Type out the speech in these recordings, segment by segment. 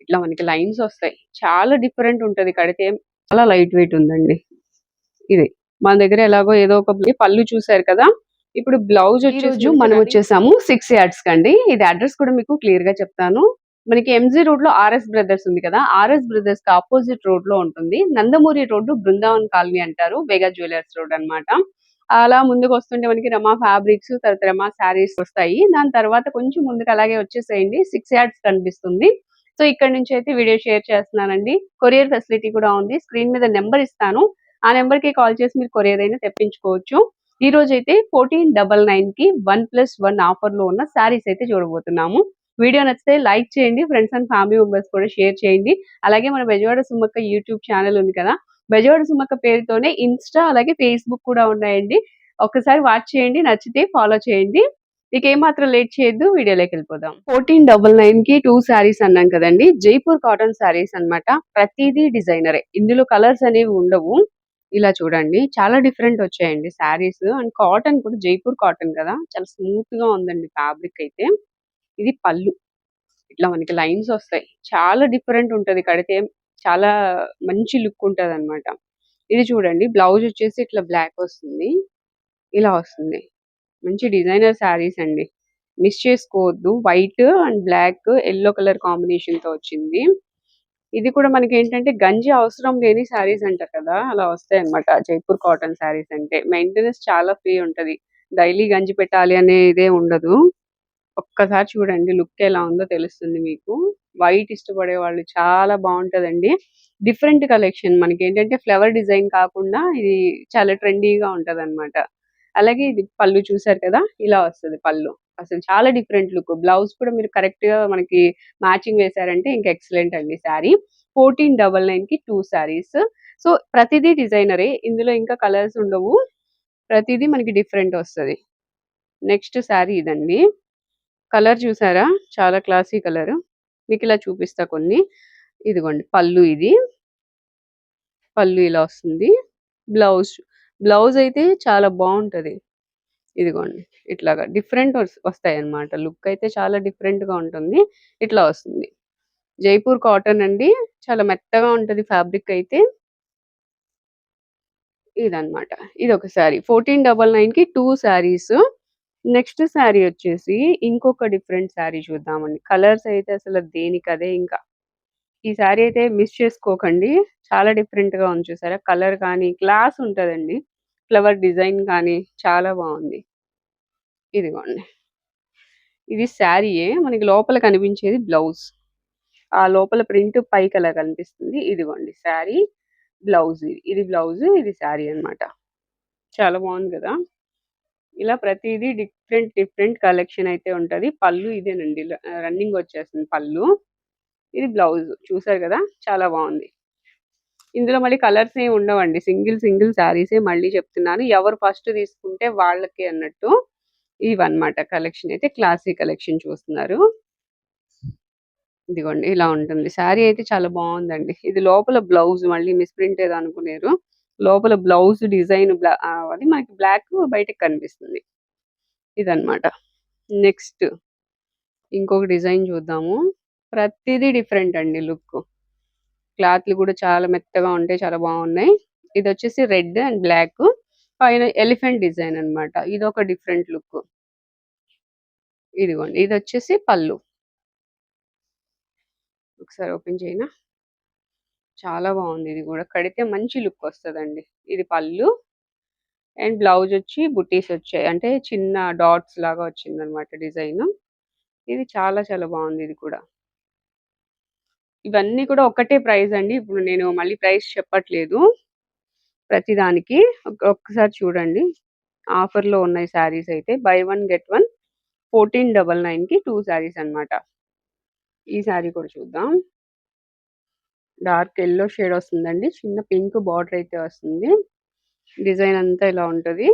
ఇట్లా మనకి లైన్స్ వస్తాయి. చాలా డిఫరెంట్ ఉంటది. కడితే చాలా లైట్ వెయిట్ ఉందండి. ఇది మన దగ్గర ఎలాగో ఏదో ఒక పళ్ళు చూసారు కదా? ఇప్పుడు బ్లౌజ్ వచ్చేసి మనం వచ్చేసాము సిక్స్ యార్డ్స్ కండి. ఇది అడ్రస్ కూడా మీకు క్లియర్గా చెప్తాను. మనకి ఎంజీ రోడ్లో ఆర్ఎస్ బ్రదర్స్ ఉంది కదా? ఆర్ఎస్ బ్రదర్స్కి ఆపోజిట్ రోడ్లో ఉంటుంది. నందమూరి రోడ్డు బృందావన్ కాలనీ అంటారు. బేగా జ్యువెలర్స్ రోడ్ అన్నమాట. అలా ముందుకు వస్తుంటే మనకి రమా ఫ్యాబ్రిక్స్ తర్వాత రమా శారీస్ వస్తాయి. దాని తర్వాత కొంచెం ముందుకు అలాగే వచ్చేసేయండి. సిక్స్ యార్డ్స్ కనిపిస్తుంది. సో ఇక్కడ నుంచి అయితే వీడియో షేర్ చేస్తున్నానండి. కొరియర్ ఫెసిలిటీ కూడా ఉంది. స్క్రీన్ మీద నెంబర్ ఇస్తాను. ఆ నెంబర్కి కాల్ చేసి మీరు కొరియర్ అయినా తెప్పించుకోవచ్చు. ఈ రోజు అయితే ఫోర్టీన్ డబల్ నైన్కి వన్ ప్లస్ వన్ ఆఫర్లో ఉన్న శారీస్ అయితే చూడబోతున్నాము. వీడియో నచ్చితే లైక్ చేయండి. ఫ్రెండ్స్ అండ్ ఫ్యామిలీ మెంబర్స్ కూడా షేర్ చేయండి. అలాగే మన బెజవాడ సుమ్మక్క యూట్యూబ్ ఛానల్ ఉంది కదా బెజవాడ సుమ్మక్క పేరుతోనే ఇన్స్టా అలాగే ఫేస్బుక్ కూడా ఉన్నాయండి. ఒక్కసారి వాచ్ చేయండి. నచ్చితే ఫాలో చేయండి. ఇక ఏమాత్రం లేట్ చేయొద్దు వీడియోలోకి వెళ్ళిపోదాం. ఫోర్టీన్ డబల్ నైన్కి టూ శారీస్ అన్నాం కదండి. జైపూర్ కాటన్ శారీస్ అన్నమాట. ప్రతిదీ డిజైనరే. ఇందులో కలర్స్ అనేవి ఉండవు. ఇలా చూడండి. చాలా డిఫరెంట్ వచ్చాయండి శారీస్. అండ్ కాటన్ కూడా జైపూర్ కాటన్ కదా. చాలా స్మూత్గా ఉందండి ఫ్యాబ్రిక్ అయితే. ఇది పళ్ళు. ఇట్లా మనకి లైన్స్ వస్తాయి. చాలా డిఫరెంట్ ఉంటది. కడితే చాలా మంచి లుక్ ఉంటది అనమాట ఇది చూడండి. బ్లౌజ్ వచ్చేసి ఇట్లా బ్లాక్ వస్తుంది. ఇలా వస్తుంది. మంచి డిజైనర్ శారీస్ అండి. మిస్ చేసుకోవద్దు. White and black yellow colour కాంబినేషన్తో వచ్చింది. ఇది కూడా మనకి ఏంటంటే గంజి అవసరం లేని శారీస్ అంటారు కదా అలా వస్తాయి అనమాట జైపూర్ కాటన్ శారీస్ అంటే మెయింటెనెన్స్ చాలా ఫ్రీ ఉంటది. డైలీ గంజి పెట్టాలి అనే ఇదే ఉండదు. ఒక్కసారి చూడండి లుక్ ఎలా ఉందో తెలుస్తుంది మీకు. వైట్ ఇష్టపడే వాళ్ళు చాలా బాగుంటదండి. Different collection. మనకి ఏంటంటే ఫ్లవర్ డిజైన్ కాకుండా ఇది చాలా ట్రెండీగా ఉంటుంది అనమాట అలాగే ఇది పళ్ళు చూసారు కదా? ఇలా వస్తుంది పళ్ళు. అసలు చాలా డిఫరెంట్ లుక్ బ్లౌజ్ కూడా మీరు కరెక్ట్గా మనకి మ్యాచింగ్ వేశారంటే ఇంకా ఎక్సలెంట్ అండి శారీ ఫోర్టీన్ డబల్ నైన్కి టూ శారీస్ సో ప్రతిదీ డిజైనరే ఇందులో ఇంకా కలర్స్ ఉండవు. ప్రతిదీ మనకి డిఫరెంట్ వస్తుంది. నెక్స్ట్ శారీ ఇదండి. కలర్ చూసారా? చాలా క్లాసీ కలర్ మీకు ఇలా చూపిస్తా కొన్ని. ఇదిగోండి పళ్ళు ఇది. పళ్ళు ఇలా వస్తుంది. బ్లౌజ్ బ్లౌజ్ అయితే చాలా బాగుంటది. ఇదిగోండి. ఇట్లాగా డిఫరెంట్ వస్తాయి అన్నమాట లుక్ అయితే చాలా డిఫరెంట్గా ఉంటుంది. ఇట్లా వస్తుంది. జైపూర్ కాటన్ అండి. చాలా మెత్తగా ఉంటది ఫ్యాబ్రిక్ అయితే. ఇదన్నమాట. ఇది ఒక శారీ. ఫోర్టీన్ డబల్ నైన్కి టూ శారీస్. నెక్స్ట్ శారీ వచ్చేసి ఇంకొక డిఫరెంట్ శారీ చూద్దామండి. కలర్స్ అయితే అసలు దేనికి అదే ఇంకా. ఈ సారీ అయితే మిస్ చేసుకోకండి. చాలా డిఫరెంట్గా ఉంది చూసారా? కలర్ కానీ గ్లాస్ ఉంటదండి. ఫ్లవర్ డిజైన్ కానీ చాలా బాగుంది. ఇదిగోండి. ఇది శారీయే మనకి లోపల కనిపించేది బ్లౌజ్. ఆ లోపల ప్రింట్ పైకి అలా కనిపిస్తుంది. ఇదిగోండి శారీ బ్లౌజ్. ఇది బ్లౌజ్ ఇది శారీ అన్నమాట. చాలా బాగుంది కదా? ఇలా ప్రతిదీ డిఫరెంట్ డిఫరెంట్ కలెక్షన్ అయితే ఉంటది. పళ్ళు ఇదేనండి. రన్నింగ్ వచ్చేస్తుంది పళ్ళు. ఇది బ్లౌజ్ చూసారు కదా? చాలా బాగుంది. ఇందులో మళ్ళీ కలర్స్ ఏమి ఉండవండి. సింగిల్ సింగిల్ శారీసే మళ్ళీ చెప్తున్నాను. ఎవరు ఫస్ట్ తీసుకుంటే వాళ్ళకి అన్నట్టు ఇవన్నమాట కలెక్షన్. అయితే క్లాసీ కలెక్షన్ చూస్తున్నారు. ఇదిగోండి ఇలా ఉంటుంది. శారీ అయితే చాలా బాగుందండి. ఇది లోపల బ్లౌజ్ మళ్ళీ మిస్ప్రింట్ ఏదో అనుకునేరు. లోపల బ్లౌజ్ డిజైన్ అది మనకి బ్లాక్ బయటకు కనిపిస్తుంది. ఇదన్నమాట. నెక్స్ట్ ఇంకొక డిజైన్ చూద్దాము. ప్రతిదీ డిఫరెంట్ అండి లుక్. క్లాత్లు కూడా చాలా మెత్తగా ఉంటాయి చాలా బాగున్నాయి. ఇది వచ్చేసి రెడ్ అండ్ బ్లాక్. పైన ఎలిఫెంట్ డిజైన్ అన్నమాట. ఇది ఒక డిఫరెంట్ లుక్. ఇదిగోండి ఇది వచ్చేసి పళ్ళు. ఒకసారి ఓపెన్ చేయనా. చాలా బాగుంది ఇది కూడా. కడితే మంచి లుక్ వస్తుందండి. ఇది పళ్ళు. అండ్ బ్లౌజ్ వచ్చి బుటీస్ వచ్చాయి. అంటే చిన్న డాట్స్ లాగా వచ్చింది అనమాట డిజైన్. ఇది చాలా చాలా బాగుంది ఇది కూడా. ఇవన్నీ కూడా ఒకటే ప్రైస్ అండి. ఇప్పుడు నేను మళ్ళీ ప్రైస్ చెప్పట్లేదు. ప్రతిదానికి ఒక్కసారి చూడండి. ఆఫర్లో ఉన్నాయి శారీస్ అయితే. Buy one get one fourteen double నైన్కి టూ శారీస్ అనమాట ఈ శారీ కూడా చూద్దాం. డార్క్ ఎల్లో షేడ్ వస్తుందండి. చిన్న పింక్ బార్డర్ అయితే వస్తుంది. డిజైన్ అంతా ఇలా ఉంటుంది.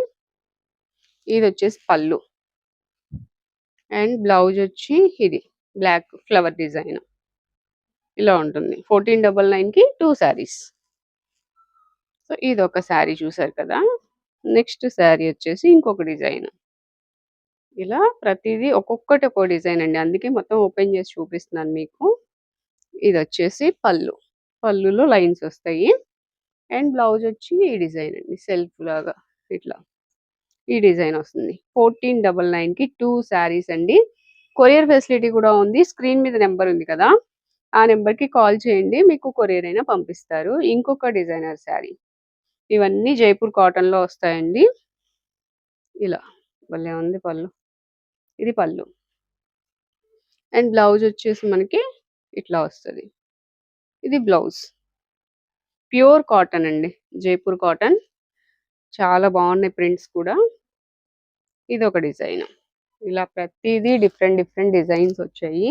ఇది వచ్చేసి పళ్ళు. అండ్ బ్లౌజ్ వచ్చి ఇది. Black flower design. ఇలా ఉంటుంది. ఫోర్టీన్ డబల్ నైన్కి టూ శారీస్. సో ఇది ఒక శారీ చూసారు కదా? నెక్స్ట్ శారీ వచ్చేసి ఇంకొక డిజైన్. ఇలా ప్రతిదీ ఒక్కొక్కటి ఒక్కో డిజైన్ అండి. అందుకే మొత్తం ఓపెన్ చేసి చూపిస్తున్నాను మీకు. ఇది వచ్చేసి పళ్ళు. పళ్ళులో లైన్స్ వస్తాయి. అండ్ బ్లౌజ్ వచ్చి ఈ డిజైన్ అండి. సెల్ఫ్ లాగా ఇట్లా. ఈ డిజైన్ వస్తుంది. ఫోర్టీన్ డబల్ నైన్కి టూ శారీస్ అండి. కొరియర్ ఫెసిలిటీ కూడా ఉంది. స్క్రీన్ మీద నెంబర్ ఉంది కదా? ఆ నెంబర్కి కాల్ చేయండి. మీకు కొరియర్ అయినా పంపిస్తారు. ఇంకొక డిజైనర్ శారీ. ఇవన్నీ జైపూర్ కాటన్లో వస్తాయండి. ఇలా. భలే ఉంది పళ్ళు. ఇది పళ్ళు. అండ్ బ్లౌజ్ వచ్చేసి మనకి ఇట్లా వస్తుంది. ఇది బ్లౌజ్. ప్యూర్ కాటన్ అండి. జైపూర్ కాటన్. చాలా బాగున్నాయి ప్రింట్స్ కూడా. ఇది ఒక డిజైన్. ఇలా ప్రతిదీ డిఫరెంట్ డిఫరెంట్ డిజైన్స్ వచ్చాయి.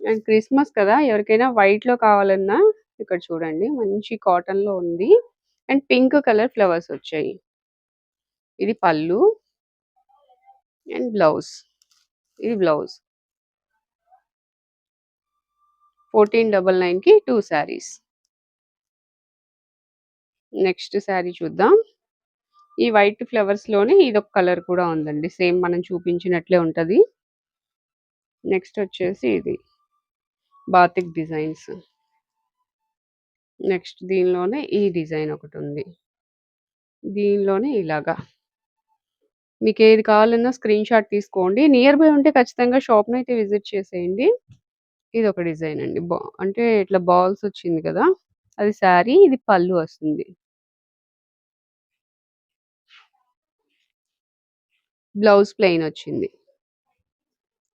అండ్ క్రిస్మస్ కదా ఎవరికైనా వైట్లో కావాలన్నా ఇక్కడ చూడండి మంచి కాటన్లో ఉంది. అండ్ పింక్ కలర్ ఫ్లవర్స్ వచ్చాయి. ఇది పళ్ళు. And blouse. ఇది బ్లౌజ్. ఫోర్టీన్ డబల్ నైన్కి టూ శారీస్. నెక్స్ట్ శారీ చూద్దాం. ఈ వైట్ ఫ్లవర్స్లోనే ఇదొక కలర్ కూడా ఉందండి. సేమ్ మనం చూపించినట్లే ఉంటది. నెక్స్ట్ వచ్చేసి ఇది. Batik designs. నెక్స్ట్ దీనిలోనే ఈ డిజైన్ ఒకటి ఉంది దీనిలోనే ఇలాగా. మీకు ఏది కావాలన్నా స్క్రీన్ షాట్ తీసుకోండి. నియర్ బై ఉంటే ఖచ్చితంగా షాప్ని అయితే విజిట్ చేసేయండి. ఇది ఒక డిజైన్ అండి. బా అంటే ఇట్లా బాల్స్ వచ్చింది కదా అది శారీ ఇది పళ్ళు వస్తుంది. బ్లౌజ్ ప్లెయిన్ వచ్చింది.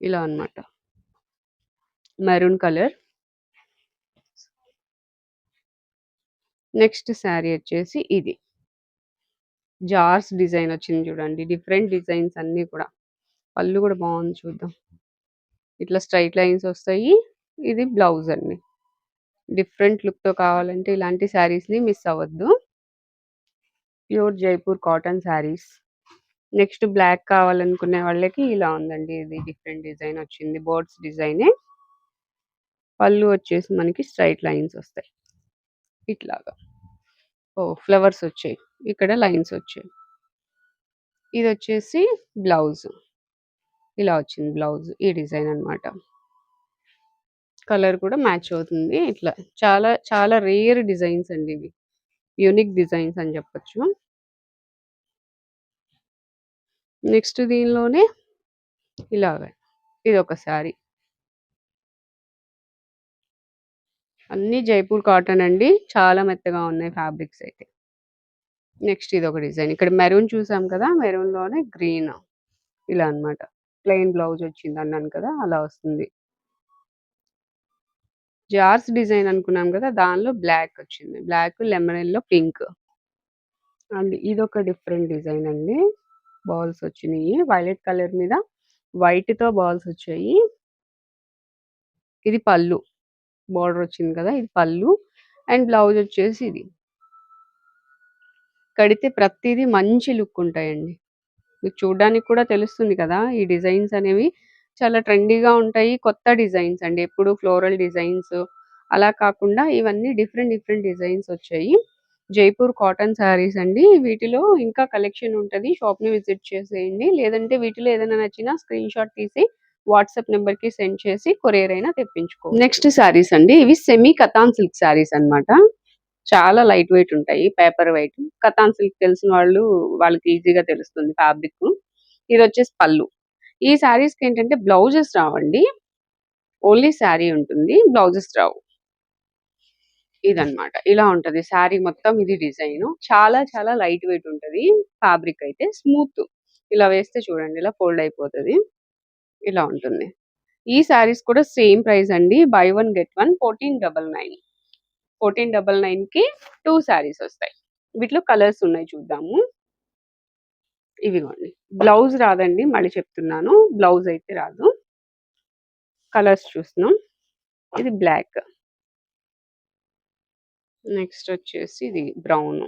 ఇలా అన్నమాట. మెరూన్ కలర్ నెక్స్ట్ శారీ వచ్చేసి ఇది. జార్స్ డిజైన్ వచ్చింది చూడండి. డిఫరెంట్ డిజైన్స్ అన్నీ కూడా. పళ్ళు కూడా బాగుంది చూద్దాం. ఇట్లా స్ట్రైట్ లైన్స్ వస్తాయి. ఇది బ్లౌజ్ అండి. డిఫరెంట్ లుక్తో కావాలంటే ఇలాంటి శారీస్ని మిస్ అవ్వద్దు. Pure Jaipur cotton saris next black కావాలనుకునే వాళ్ళకి ఇలా ఉందండి. ఇది డిఫరెంట్ డిజైన్ వచ్చింది. బోర్డ్స్ డిజైనే పళ్ళు వచ్చేసి మనకి స్ట్రైట్ లైన్స్ వస్తాయి. ఇట్లాగా. ఓ ఫ్లవర్స్ వచ్చాయి. ఇక్కడ లైన్స్ వచ్చాయి. ఇది వచ్చేసి బ్లౌజ్. ఇలా వచ్చింది బ్లౌజ్. ఈ డిజైన్ అన్నమాట. కలర్ కూడా మ్యాచ్ అవుతుంది. ఇట్లా చాలా చాలా రేర్ డిజైన్స్ అండి ఇవి. యూనిక్ డిజైన్స్ అని చెప్పొచ్చు. నెక్స్ట్ దీనిలోనే ఇలాగ. ఇది ఒక శారీ. అన్ని జైపూర్ కాటన్ అండి. చాలా మెత్తగా ఉన్నాయి ఫ్యాబ్రిక్స్ అయితే. నెక్స్ట్ ఇది ఒక డిజైన్. ఇక్కడ మెరూన్ చూసాం కదా మెరూన్లోనే గ్రీన్. ఇలా అన్నమాట. ప్లెయిన్ బ్లౌజ్ వచ్చింది అన్నాను కదా అలా వస్తుంది. జార్స్ డిజైన్ అనుకున్నాం కదా దానిలో బ్లాక్ వచ్చింది. Black lemon yellow pink. And ఇది ఒక డిఫరెంట్ డిజైన్ అండి. బాల్స్ వచ్చినాయి. వైలెట్ కలర్ మీద వైట్తో బాల్స్ వచ్చాయి. ఇది పళ్ళు. బార్డర్ వచ్చింది కదా ఇది పళ్ళు అండ్ బ్లౌజ్ వచ్చేసి ఇది. కడితే ప్రతిదీ మంచి లుక్ ఉంటాయండి. మీకు చూడడానికి కూడా తెలుస్తుంది కదా ఈ డిజైన్స్ అనేవి చాలా ట్రెండీగా ఉంటాయి కొత్త డిజైన్స్ అండి. ఎప్పుడు ఫ్లోరల్ డిజైన్స్ అలా కాకుండా ఇవన్నీ డిఫరెంట్ డిఫరెంట్ డిజైన్స్ వచ్చాయి. జైపూర్ కాటన్ శారీస్ అండి. వీటిలో ఇంకా కలెక్షన్ ఉంటుంది. షాప్ని విజిట్ చేసేయండి. లేదంటే వీటిలో ఏదైనా నచ్చినా స్క్రీన్ షాట్ తీసి వాట్సాప్ నెంబర్కి సెండ్ చేసి కొరియర్ అయినా తెప్పించుకో. నెక్స్ట్ శారీస్ అండి ఇవి సెమీ కథాన్ సిల్క్ శారీస్ అన్నమాట. చాలా లైట్ వెయిట్ ఉంటాయి పేపర్ వెయిట్ కథాన్ సిల్క్ తెలిసిన వాళ్ళు వాళ్ళకి ఈజీగా తెలుస్తుంది ఫ్యాబ్రిక్. ఇది వచ్చేసి పళ్ళు. ఈ శారీస్కి ఏంటంటే బ్లౌజెస్ రావండి. ఓన్లీ శారీ ఉంటుంది బ్లౌజెస్ రావు. ఇదనమాట ఇలా ఉంటది శారీ మొత్తం ఇది డిజైన్. చాలా చాలా లైట్ వెయిట్ ఉంటది. ఫ్యాబ్రిక్ అయితే స్మూత్. ఇలా వేస్తే చూడండి ఇలా ఫోల్డ్ అయిపోతుంది. ఇలా ఉంటుంది. ఈ శారీస్ కూడా సేమ్ ప్రైస్ అండి. Buy one get one fourteen double nine. Fourteen double నైన్కి టూ శారీస్ వస్తాయి. వీటిలో కలర్స్ ఉన్నాయి చూద్దాము. ఇవిగోండి. బ్లౌజ్ రాదండి మళ్ళీ చెప్తున్నాను. బ్లౌజ్ అయితే రాదు. కలర్స్ చూస్తున్నాం. ఇది బ్లాక్. నెక్స్ట్ వచ్చేసి ఇది బ్రౌన్.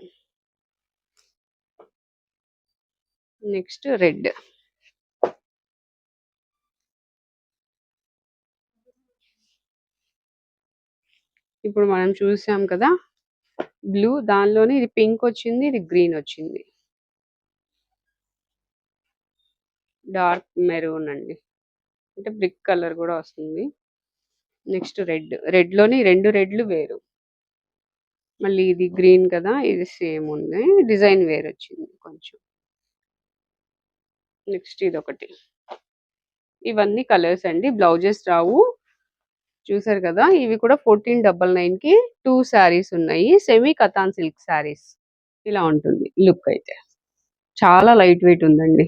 Next red. ఇప్పుడు మనం చూసాం కదా బ్లూ దానిలోనే ఇది పింక్ వచ్చింది ఇది గ్రీన్ వచ్చింది. డార్క్ మెరూన్ అండి. అంటే బ్రిక్ కలర్ కూడా వస్తుంది. నెక్స్ట్ రెడ్ రెడ్లోని రెండు రెడ్లు వేరు. మళ్ళీ ఇది గ్రీన్ కదా ఇది సేమ్ ఉంది. డిజైన్ వేరు వచ్చింది కొంచెం. నెక్స్ట్ ఇది ఒకటి ఇవన్నీ కలర్స్ అండి. బ్లౌజెస్ రావు. చూసారు కదా? ఇవి కూడా ఫోర్టీన్ డబల్ నైన్కి టూ శారీస్ ఉన్నాయి. Semi Katan silk sarees. ఇలా ఉంటుంది లుక్ అయితే. చాలా లైట్ వెయిట్ ఉందండి.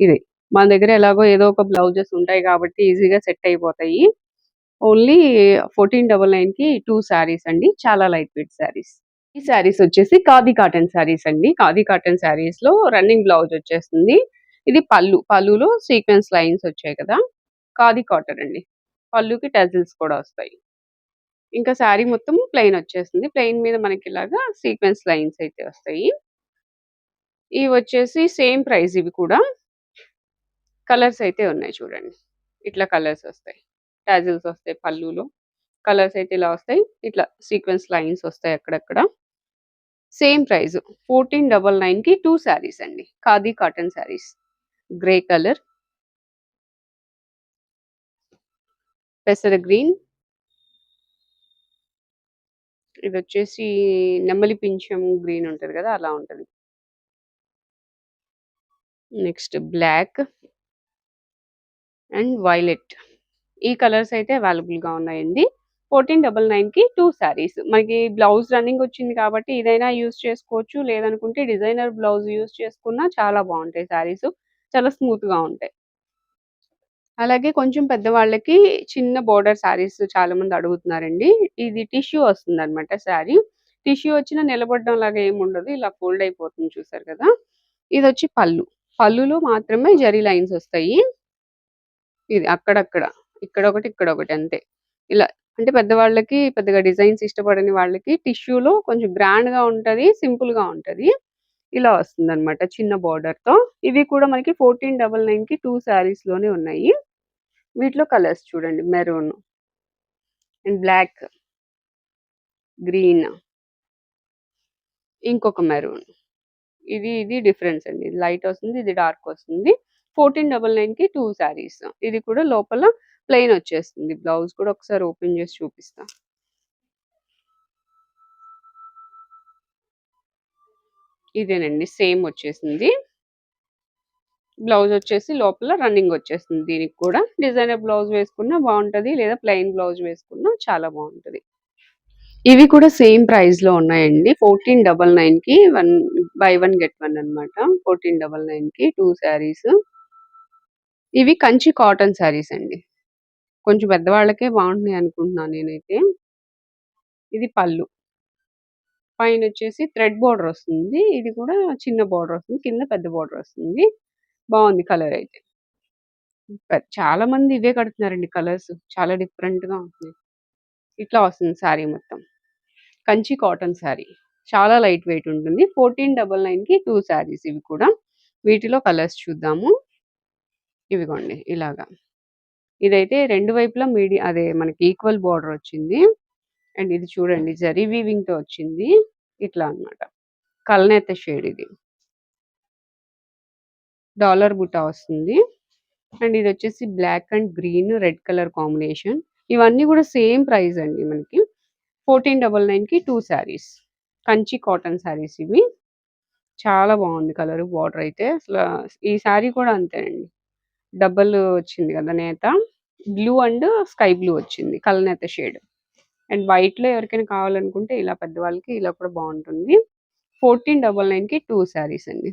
ఇది. మన దగ్గర ఎలాగో ఏదో ఒక బ్లౌజెస్ ఉంటాయి కాబట్టి ఈజీగా సెట్ అయిపోతాయి. ఓన్లీ ఫోర్టీన్ డబల్ నైన్కి టూ శారీస్ అండి. చాలా లైట్ వెయిట్ శారీస్. ఈ శారీస్ వచ్చేసి ఖాదీ కాటన్ శారీస్ అండి. ఖాదీ కాటన్ శారీస్లో రన్నింగ్ బ్లౌజ్ వచ్చేస్తుంది. ఇది పళ్ళు పళ్ళులో సీక్వెన్స్ లైన్స్ వచ్చాయి కదా? ఖాదీ కాటన్ అండి. పళ్ళుకి టజిల్స్ కూడా వస్తాయి. ఇంకా శారీ మొత్తం ప్లెయిన్ వచ్చేస్తుంది ప్లెయిన్ మీద మనకి ఇలాగా సీక్వెన్స్ లైన్స్ అయితే వస్తాయి. ఇవి వచ్చేసి సేమ్ ప్రైస్ ఇవి కూడా. కలర్స్ అయితే ఉన్నాయి చూడండి. ఇట్లా కలర్స్ వస్తాయి. టాజిల్స్ వస్తాయి పళ్ళులో. కలర్స్ అయితే ఇలా వస్తాయి. ఇట్లా సీక్వెన్స్ లైన్స్ వస్తాయి అక్కడక్కడ. Same price. ఫోర్టీన్ డబల్ నైన్కి టూ శారీస్ అండి. Khadi cotton saris. Grey colour. పెసర గ్రీన్. ఇది వచ్చేసి నెమ్మలి పింఛం గ్రీన్ ఉంటది కదా అలా ఉంటది. Next black. And violet. ఈ కలర్స్ అయితే అవైలబుల్గా ఉన్నాయండి. ఫోర్టీన్ డబల్ నైన్కి టూ శారీస్. మనకి బ్లౌజ్ రన్నింగ్ వచ్చింది కాబట్టి ఇదైనా యూస్ చేసుకోవచ్చు. లేదనుకుంటే డిజైనర్ బ్లౌజ్ యూస్ చేసుకున్నా చాలా బాగుంటాయి శారీస్. చాలా స్మూత్గా ఉంటాయి. అలాగే కొంచెం పెద్దవాళ్ళకి చిన్న బోర్డర్ శారీస్ చాలా మంది అడుగుతున్నారండి. ఇది టిష్యూ వస్తుంది అనమాట శారీ. టిష్యూ వచ్చిన నిలబడడం లాగా ఏమి ఉండదు. ఇలా ఫోల్డ్ అయిపోతుంది చూసారు కదా. ఇది వచ్చి పళ్ళు. పళ్ళులో మాత్రమే జరీ లైన్స్ వస్తాయి. ఇది అక్కడక్కడ. ఇక్కడ ఒకటి ఇక్కడ ఒకటి అంతే. ఇలా అంటే పెద్దవాళ్ళకి పెద్దగా డిజైన్స్ ఇష్టపడని వాళ్ళకి టిష్యూలో కొంచెం గ్రాండ్గా ఉంటది సింపుల్గా ఉంటది. ఇలా వస్తుంది అనమాట చిన్న బార్డర్తో తో. ఇవి కూడా మనకి ఫోర్టీన్ డబల్ నైన్కి టూ శారీస్లోనే ఉన్నాయి. వీటిలో కలర్స్ చూడండి. మెరూన్ అండ్ బ్లాక్ గ్రీన్ ఇంకొక మెరూన్ ఇది ఇది డిఫరెన్స్ అండి. ఇది లైట్ వస్తుంది ఇది డార్క్ వస్తుంది. ఫోర్టీన్ డబల్ నైన్కి టూ శారీస్ ఇది కూడా లోపల ప్లెయిన్ వచ్చేస్తుంది. బ్లౌజ్ కూడా ఒకసారి ఓపెన్ చేసి చూపిస్తా. ఇదేనండి. సేమ్ వచ్చేసింది. బ్లౌజ్ వచ్చేసి లోపల రన్నింగ్ వచ్చేస్తుంది దీనికి కూడా. డిజైనర్ బ్లౌజ్ వేసుకున్నా బాగుంటది లేదా ప్లెయిన్ బ్లౌజ్ వేసుకున్నా చాలా బాగుంటది. ఇవి కూడా సేమ్ ప్రైస్లో ఉన్నాయండి. ఫోర్టీన్ డబల్ నైన్కి one buy one get one అన్నమాట. ఫోర్టీన్ డబల్ నైన్కి టూ శారీస్. ఇవి కంచి కాటన్ శారీస్ అండి. కొంచెం పెద్దవాళ్ళకే బాగుంటున్నాయి అనుకుంటున్నాను నేనైతే. ఇది పళ్ళు. పైన వచ్చేసి థ్రెడ్ బార్డర్ వస్తుంది. ఇది కూడా చిన్న బార్డర్ వస్తుంది. కింద పెద్ద బార్డర్ వస్తుంది. బాగుంది కలర్ అయితే. చాలా మంది ఇవే కడుతున్నారండి కలర్స్. చాలా డిఫరెంట్గా ఉంటుంది ఇట్లా వస్తుంది శారీ మొత్తం. కంచి కాటన్ శారీ. చాలా లైట్ వెయిట్ ఉంటుంది. ఫోర్టీన్ డబల్ నైన్కి టూ శారీస్ ఇవి కూడా. వీటిలో కలర్స్ చూద్దాము. ఇవిగోండి ఇలాగా. ఇదైతే రెండు వైపులా మీడియం అదే మనకి ఈక్వల్ బార్డర్ వచ్చింది. అండ్ ఇది చూడండి జరీ వీవింగ్తో వచ్చింది. ఇట్లా అన్నమాట. కలనేత షేడ్ ఇది. డాలర్ బుట్ట వస్తుంది. అండ్ ఇది వచ్చేసి black and green red colour combination ఇవన్నీ కూడా సేమ్ ప్రైస్ అండి మనకి. ఫోర్టీన్ డబల్ నైన్కి టూ శారీస్ కంచి కాటన్ శారీస్ ఇవి. చాలా బాగుంది కలర్ బార్డర్ అయితే. అసలు ఈ శారీ కూడా అంతేనండి డబల్ వచ్చింది కదా నేత. బ్లూ అండ్ స్కై బ్లూ వచ్చింది. కలనేత షేడ్ అండ్ వైట్లో ఎవరికైనా కావాలనుకుంటే ఇలా పెద్దవాళ్ళకి ఇలా కూడా బాగుంటుంది. ఫోర్టీన్ డబల్ నైన్కి టూ శారీస్ అండి.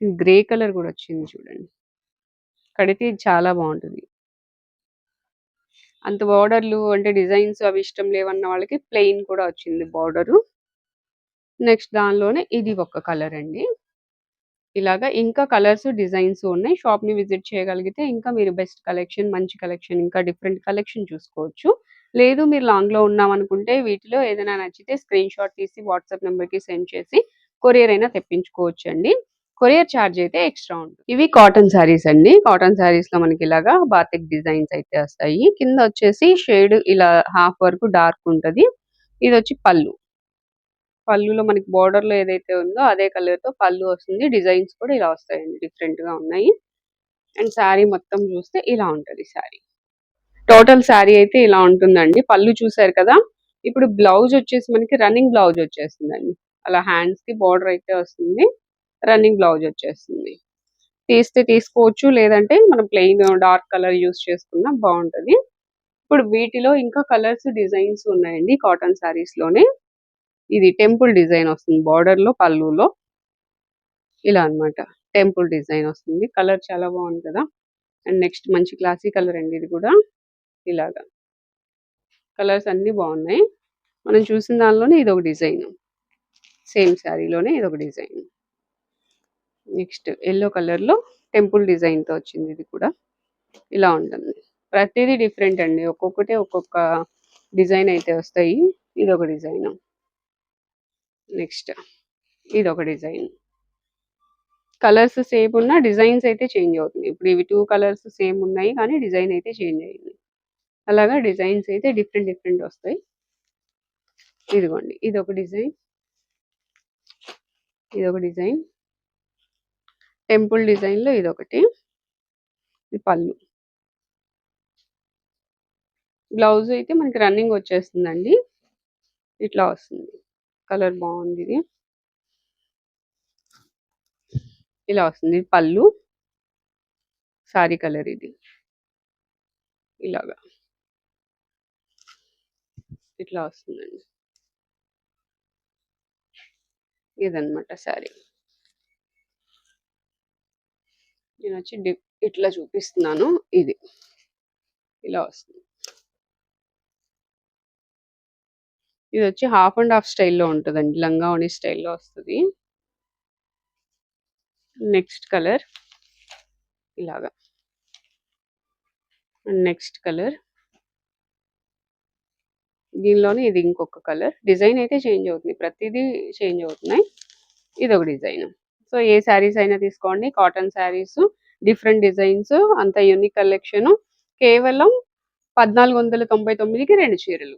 గ్రే కలర్ కూడా వచ్చింది చూడండి. కడితే చాలా బాగుంటుంది. అంత బార్డర్లు అంటే డిజైన్స్ అవి ఇష్టం లేవన్న వాళ్ళకి ప్లెయిన్ కూడా వచ్చింది బార్డర్. నెక్స్ట్ దానిలోనే ఇది ఒక కలర్ అండి. ఇలాగా ఇంకా కలర్స్ డిజైన్స్ ఉన్నాయి. షాప్ని విజిట్ చేయగలిగితే ఇంకా మీరు బెస్ట్ కలెక్షన్ మంచి కలెక్షన్ ఇంకా డిఫరెంట్ కలెక్షన్ చూసుకోవచ్చు. లేదు మీరు లాంగ్లో అనుకుంటే వీటిలో ఏదైనా నచ్చితే స్క్రీన్ షాట్ తీసి వాట్సాప్ నెంబర్కి సెండ్ చేసి కొరియర్ అయినా తెప్పించుకోవచ్చు అండి కొరియర్ ఛార్జ్ అయితే ఎక్స్ట్రా ఉంటుంది. ఇవి కాటన్ శారీస్ అండి. కాటన్ శారీస్లో మనకి ఇలాగా బాతిక్ డిజైన్స్ అయితే వస్తాయి. కింద వచ్చేసి షేడ్ ఇలా హాఫ్ వరకు డార్క్ ఉంటది. ఇది వచ్చి పళ్ళు. పళ్ళులో మనకి బార్డర్లో ఏదైతే ఉందో అదే కలర్తో పళ్ళు వస్తుంది. డిజైన్స్ కూడా ఇలా వస్తాయండి. డిఫరెంట్గా ఉన్నాయి. అండ్ శారీ మొత్తం చూస్తే ఇలా ఉంటది శారీ టోటల్ శారీ అయితే ఇలా ఉంటుందండి. పళ్ళు చూసారు కదా? ఇప్పుడు బ్లౌజ్ వచ్చేసి మనకి రన్నింగ్ బ్లౌజ్ వచ్చేస్తుందండి. అలా హ్యాండ్స్కి బార్డర్ అయితే వస్తుంది. రన్నింగ్ బ్లౌజ్ వచ్చేస్తుంది. తీస్తే తీసుకోవచ్చు. లేదంటే మనం ప్లెయిన్ డార్క్ కలర్ యూస్ చేసుకున్నా బాగుంటది. ఇప్పుడు వీటిలో ఇంకా కలర్స్ డిజైన్స్ ఉన్నాయండి కాటన్ శారీస్లోనే. ఇది టెంపుల్ డిజైన్ వస్తుంది బార్డర్లో పళ్ళులో ఇలా అన్నమాట. టెంపుల్ డిజైన్ వస్తుంది. కలర్ చాలా బాగుంది కదా. అండ్ నెక్స్ట్ మంచి క్లాసీ కలర్ అండి ఇది కూడా. ఇలాగా. కలర్స్ అన్ని బాగున్నాయి. మనం చూసిన దానిలోనే ఇది ఒక డిజైన్. సేమ్ శారీలోనే ఇది ఒక డిజైన్. నెక్స్ట్ ఎల్లో కలర్లో టెంపుల్ డిజైన్తో వచ్చింది ఇది కూడా. ఇలా ఉంటుంది. ప్రతిదీ డిఫరెంట్ అండి. ఒక్కొక్కటి ఒక్కొక్క డిజైన్ అయితే వస్తాయి. ఇది ఒక డిజైన్. నెక్స్ట్ ఇది ఒక డిజైన్. కలర్స్ సేమ్ ఉన్న డిజైన్స్ అయితే చేంజ్ అవుతుంది. ఇప్పుడు ఇవి టూ కలర్స్ సేమ్ ఉన్నాయి కానీ డిజైన్ అయితే చేంజ్ అయింది. అలాగా డిజైన్స్ అయితే డిఫరెంట్ డిఫరెంట్ వస్తాయి. ఇదిగోండి ఇది ఒక డిజైన్. ఇది ఒక డిజైన్. టెంపుల్ డిజైన్లో ఇది ఒకటి పళ్ళు. బ్లౌజ్ అయితే మనకి రన్నింగ్ వచ్చేస్తుందండి. ఇట్లా వస్తుంది. కలర్ బాగుంది ఇది. ఇలా వస్తుంది. పళ్ళు. సారీ కలర్ ఇది. ఇలాగా. ఇట్లా వస్తుందండి. ఇదన్నమాట శారీ నేను వచ్చి డి- ఇట్లా చూపిస్తున్నాను. ఇది. ఇలా వస్తుంది. ఇది వచ్చి హాఫ్ అండ్ హాఫ్ స్టైల్లో ఉంటుందండి. లంగావణి స్టైల్లో వస్తుంది. నెక్స్ట్ కలర్ ఇలాగా. నెక్స్ట్ కలర్ దీనిలోనే ఇది ఇంకొక కలర్. డిజైన్ అయితే చేంజ్ అవుతుంది. ప్రతిదీ చేంజ్ అవుతున్నాయి. ఇది ఒక డిజైన్. సో ఏ శారీస్ అయినా తీసుకోండి. కాటన్ శారీస్ డిఫరెంట్ డిజైన్స్ అంత యూనిక్ కలెక్షన్ కేవలం పద్నాలుగు వందల తొంభై తొమ్మిదికి రెండు చీరలు.